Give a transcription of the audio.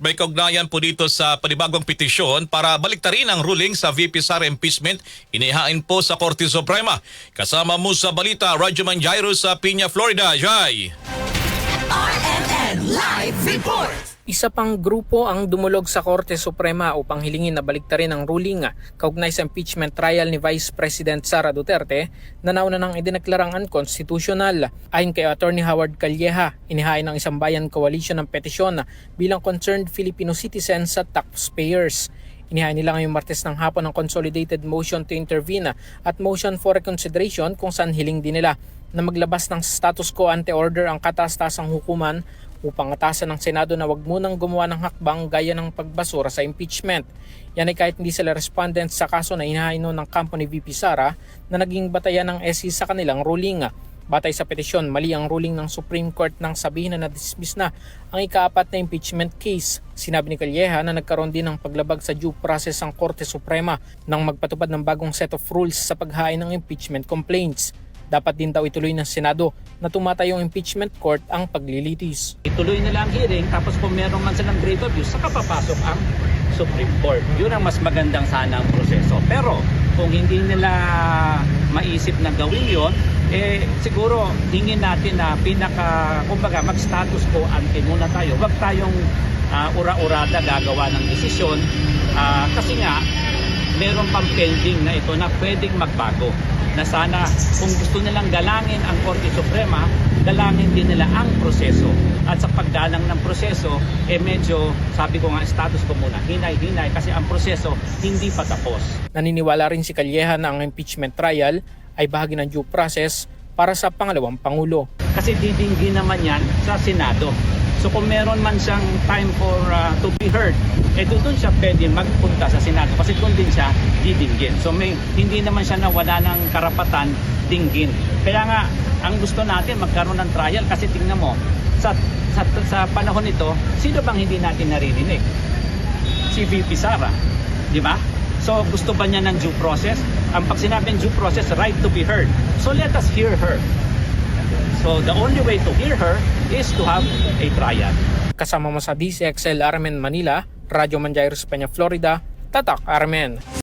May kaugnayan po dito sa panibagong petisyon para baliktarin ang ruling sa VP Sara impeachment. Inihain po sa Korte Suprema. Kasama mo sa balita, Rajuman Jairo sa Piña, Florida. Jai! RNN Live Report! Isa pang grupo ang dumulog sa Korte Suprema upang hilingin na baliktarin ang ruling kaugnay sa impeachment trial ni Vice President Sara Duterte na nauna nang idineklarang unconstitutional. Ayon kay Attorney Howard Calleja, inihain ng isang bayan coalition ng petisyon bilang concerned Filipino citizens at taxpayers. Inihain nila ngayong Martes ng hapon ang consolidated motion to intervene at motion for reconsideration kung saan hiling din nila na maglabas ng status quo ante order ang kataas-tasang hukuman upang atasan ng Senado na wag munang gumawa ng hakbang gaya ng pagbasura sa impeachment. Yan ay kahit hindi sila respondent sa kaso na inahain noon ng kampo ni VP Sara na naging batayan ng SC sa kanilang ruling. Batay sa petisyon, mali ang ruling ng Supreme Court nang sabihin na na-dismiss na ang ikaapat na impeachment case. Sinabi ni Calleja na nagkaroon din ng paglabag sa due process ang Korte Suprema nang magpatupad ng bagong set of rules sa paghain ng impeachment complaints. Dapat din daw ituloy ng Senado na tumatayong impeachment court ang paglilitis. ituloy nila ang hearing tapos kung meron man silang grave abuse, saka papasok ang Supreme Court. Yun ang mas magandang sana ang proseso. Pero kung hindi nila maisip na gawin yon eh siguro tingin natin na pinaka kumbaga mag-status quo ante muna tayo. Huwag tayong ah, ura-urada gagawa ng desisyon Ah, kasi nga meron pang pending na ito na pwedeng magbago na sana kung gusto nilang galangin ang Korte Suprema, galangin din nila ang proseso. At sa paggalang ng proseso, eh medyo, sabi ko nga, status ko muna, hinay-hinay kasi ang proseso hindi pa tapos. Naniniwala rin si Calleja na ang impeachment trial ay bahagi ng due process para sa pangalawang pangulo. Kasi didinggin naman yan sa Senado. So kung meron man siyang time for uh, to be heard, eh doon siya pwede magpunta sa Senado kasi doon din siya didinggin. So may hindi naman siya nawala ng karapatan dinggin. Kaya nga ang gusto natin magkaroon ng trial kasi tingnan mo sa sa, sa panahon nito, sino bang hindi natin naririnig? Si VP Sara, di ba? So gusto ba niya ng due process? Ang pag sinabing due process, right to be heard. So let us hear her. So the only way to hear her is to have a trial. Kasama mo sa DCXL Armen Manila, Radyo Manjairos Peña, Florida, Tatak Armen.